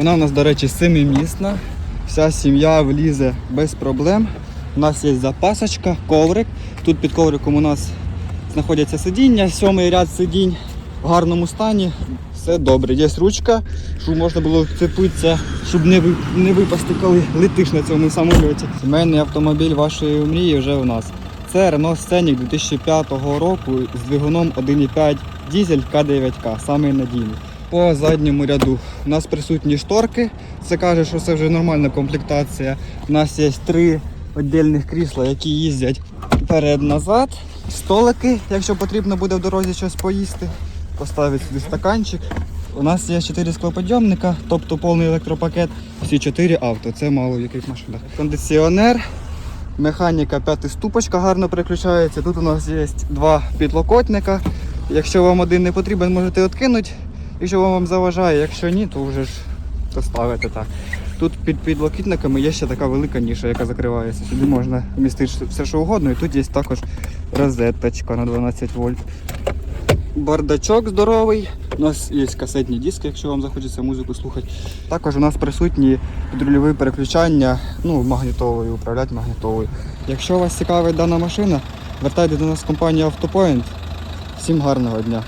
Вона у нас, до речі, семимісна. Вся сім'я влізе без проблем. У нас є запасочка, коврик. Тут під ковриком у нас знаходяться сидіння, сьомий ряд сидінь в гарному стані. Все добре. Є ручка, щоб можна було вцепитися, щоб не, не випасти, коли летиш на цьому самольоті. Сімейний автомобіль вашої мрії вже у нас. Це Renault Scenic 2005 року з двигуном 1.5 дізель К9К, самий надійний. По задньому ряду у нас присутні шторки. Це каже, що це вже нормальна комплектація. У нас є три віддільних крісла, які їздять вперед-назад. Столики, якщо потрібно буде в дорозі щось поїсти, поставити сюди стаканчик. У нас є 4 склоподйомника, тобто повний електропакет, всі 4 авто. Це мало в яких машинах. Кондиціонер, механіка п'ятиступочка гарно переключається. Тут у нас є два підлокотника. Якщо вам один не потрібен, можете відкинути. Якщо вам заважає, якщо ні, то вже ж поставите так. Тут під підлокітниками є ще така велика ніша, яка закривається. Сюди можна вмістити все, що угодно. І тут є також розеточка на 12 вольт. Бардачок здоровий. У нас є касетні диски, якщо вам захочеться музику слухати. Також у нас присутні підрульові переключання, ну, магнітовою, управляти магнітовою. Якщо вас цікавить дана машина, вертайте до нас в компанію Автопоінт. Всім гарного дня!